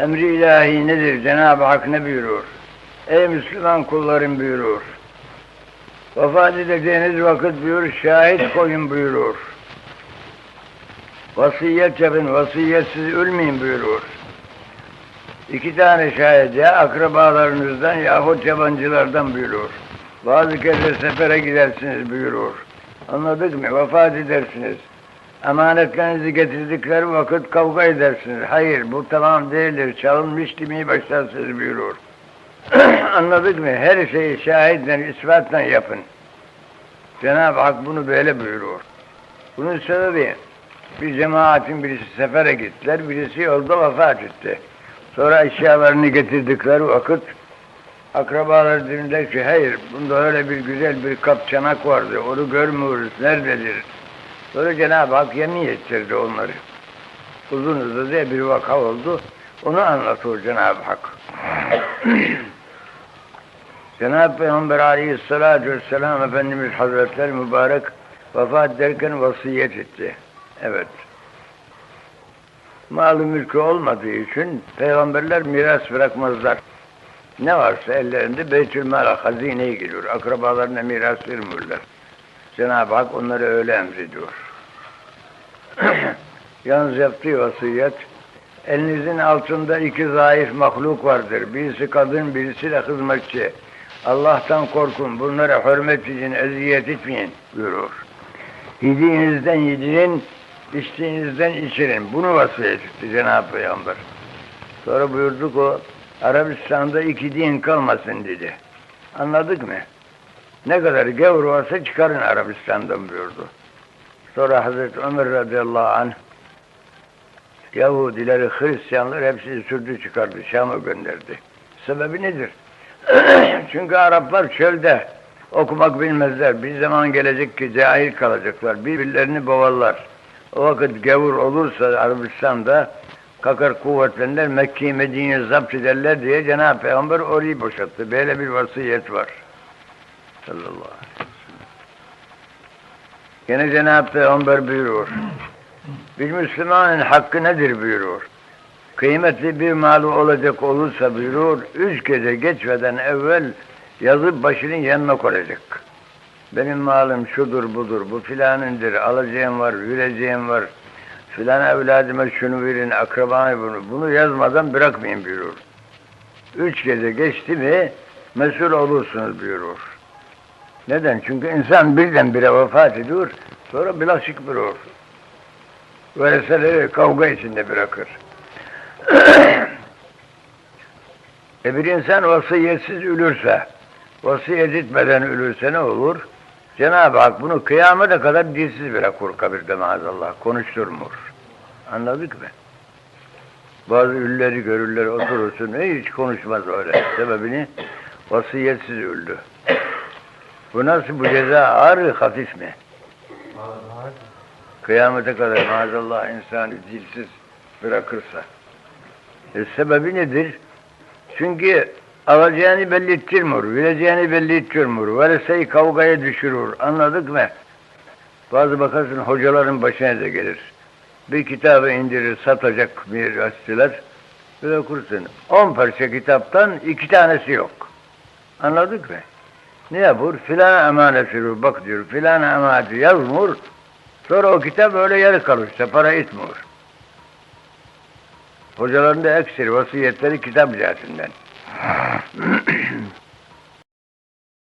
Emri ilahi nedir? Cenab-ı Hak ne buyurur? Ey Müslüman kullarım buyurur. Vefat edeceğiniz vakit buyur, şahit koyun buyurur. Vasiyet yapın, vasiyetsiz ölmeyin buyurur. İki tane şahit ya akrabalarınızdan yahut yabancılardan buyurur. Bazı kere sefere gidersiniz buyurur. Anladık mı? Vefat edersiniz. Emanetlerinizi getirdikleri vakit kavga edersiniz. Hayır bu tamam değildir. Çalınmış demeye başlarsınız buyurur. Anladık mı? Her şeyi şahitle, ispatla yapın. Cenab-ı Hak bunu böyle buyurur. Bunun sebebi bir cemaatin birisi sefere gittiler, birisi yolda vefat etti. Sonra eşyalarını getirdikleri vakit akrabalar dediler ki hayır bunda öyle bir güzel bir kap çanak vardı onu görmüyoruz nerededir? Sonra Cenab-ı Hak yemin ettirdi onları. Uzun uzadıya bir vaka oldu. Onu anlatıyor Cenab-ı Hak. Cenab-ı Peygamber aleyhissalatü vesselam Efendimiz Hazretleri mübarek vefat derken vasiyet etti. Evet. Malı mülkü olmadığı için peygamberler miras bırakmazlar. Ne varsa ellerinde Beytülmal'a hazineye giriyor. Akrabalarına miras vermiyorlar. Cenab-ı Hak onları öyle emrediyor. Yalnız yaptığı vasiyet, elinizin altında iki zayıf mahluk vardır. Birisi kadın, birisi de hizmetçi. Allah'tan korkun, bunlara hürmet edin, eziyet etmeyin buyurur. Yediğinizden yedirin, içtiğinizden içirin. Bunu vasiyet etti Cenab-ı Peygamber. Sonra buyurduk o, Arabistan'da iki din kalmasın dedi. Anladık mı? Ne kadar gavur varsa çıkarın Arabistan'dan buyurdu. Sonra Hazreti Ömer radıyallahu anh Yahudileri, Hristiyanlar hepsini sürdü çıkardı, Şam'a gönderdi. Sebebi nedir? Çünkü Araplar çölde okumak bilmezler. Bir zaman gelecek ki cahil kalacaklar. Birbirlerini boğarlar. O vakit gavur olursa Arabistan'da kakar kuvvetlenler Mekke'yi Medine'yi zapt ederler diye Cenab-ı Peygamber orayı boşalttı. Böyle bir vasiyet var. Sallallahu aleyhi ve sellem. Yine Cenab-ı Peygamber buyuruyor. Bir Müslümanın hakkı nedir buyuruyor. Kıymetli bir malı olacak olursa buyuruyor, üç gece geçmeden evvel yazıp başının yanına koyacak. Benim malım şudur budur, bu filanındır, alacağım var, vereceğim var, filan evladıma şunu verin, akrabana bunu, bunu yazmadan bırakmayın buyurur. Üç gece geçti mi mesul olursunuz buyurur. Neden? Çünkü insan birdenbire vefat ediyor, sonra bilaşık buyurur. Veliseleri kavga içinde bırakır. e bir insan vasiyetsiz ölürse, vasiyet etmeden ölürse ne olur? Cenab-ı Hak bunu kıyamete kadar dilsiz bırakır kabirde maazallah, konuşturmur. Anladık mı? Bazı ülleri görürler, oturursun, hiç konuşmaz öyle. Sebebini vasiyetsiz öldü. Bu nasıl bu ceza ağır hafif mi? Kıyamete kadar maazallah insanı dilsiz bırakırsa. E, sebebi nedir? Çünkü alacağını belli ettirmiyor, vereceğini belli ettirmiyor. Verirse kavgaya düşürür. Anladık mı? Bazı bakarsın hocaların başına da gelir. Bir kitabı indirir, satacak. Bir okursun. On parça kitaptan iki tanesi yok. Anladık mı? Ne yapıyor? Filana emanet veriyor. Bak diyor, filana emaneti yazmıyor. Sonra o kitap öyle yarı kalır. Para etmiyor. Hocaların da ekseri vasiyetleri kitap zatinden.